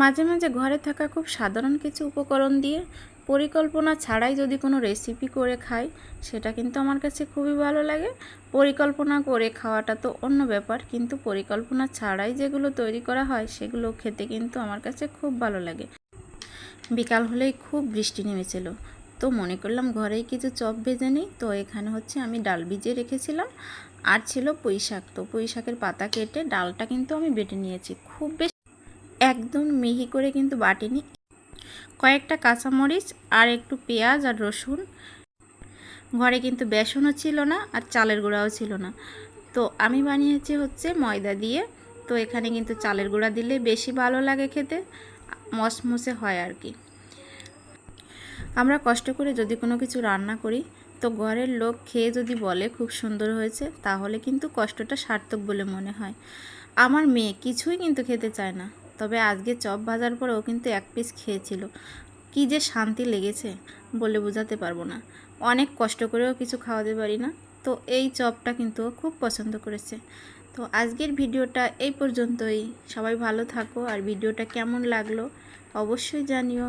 মাঝে মাঝে ঘরে থাকা খুব সাধারণ কিছু উপকরণ দিয়ে পরিকল্পনা ছাড়াই যদি কোনো রেসিপি করে খাই, সেটা কিন্তু আমার কাছে খুবই ভালো লাগে। পরিকল্পনা করে খাওয়াটা তো অন্য ব্যাপার, কিন্তু পরিকল্পনা ছাড়াই যেগুলো তৈরি করা হয়, সেগুলো খেতে কিন্তু আমার কাছে খুব ভালো লাগে। বিকাল হলেই খুব বৃষ্টি নেমেছিল। তো মনে করলাম ঘরেই কিছু চপ ভেজে নিই, তো এখানে হচ্ছে আমি ডাল ভিজিয়ে রেখেছিলাম। আর ছিল পুঁই শাক তো পুঁই শাকের পাতা কেটে ডালটা কিন্তু আমি বেটে নিয়েছি। খুব বেশি একদম মিহি করে কিন্তু বাটিনি। কয়েকটা কাঁচামরিচ আর একটু পেঁয়াজ আর রসুন। ঘরে কিন্তু বেসনও ছিল না আর চালের গুঁড়াও ছিল না। তো আমি বানিয়েছি হচ্ছে ময়দা দিয়ে। তো এখানে কিন্তু চালের গুঁড়া দিলে বেশি ভালো লাগে খেতে মসমসে হয় আর কি। আমরা কষ্ট করে যদি কোনো কিছু রান্না করি, তো ঘরের লোক খেয়ে যদি বলে খুব সুন্দর হয়েছে, তাহলে কিন্তু কষ্টটা সার্থক বলে মনে হয়। আমার মেয়ে কিছুই কিন্তু খেতে চায় না। তবে আজকে চপ ভাজার পরেও কিন্তু এক পিস খেয়েছিল। কি যে শান্তি লেগেছে বলে বোঝাতে পারব না। অনেক কষ্ট করেও কিছু খাওয়াতে পারি না। তো এই চপটা কিন্তু খুব পছন্দ করেছে। তো আজকের ভিডিওটা এই পর্যন্তই। সবাই ভালো থাকো। আর ভিডিওটা কেমন লাগল অবশ্যই জানিও।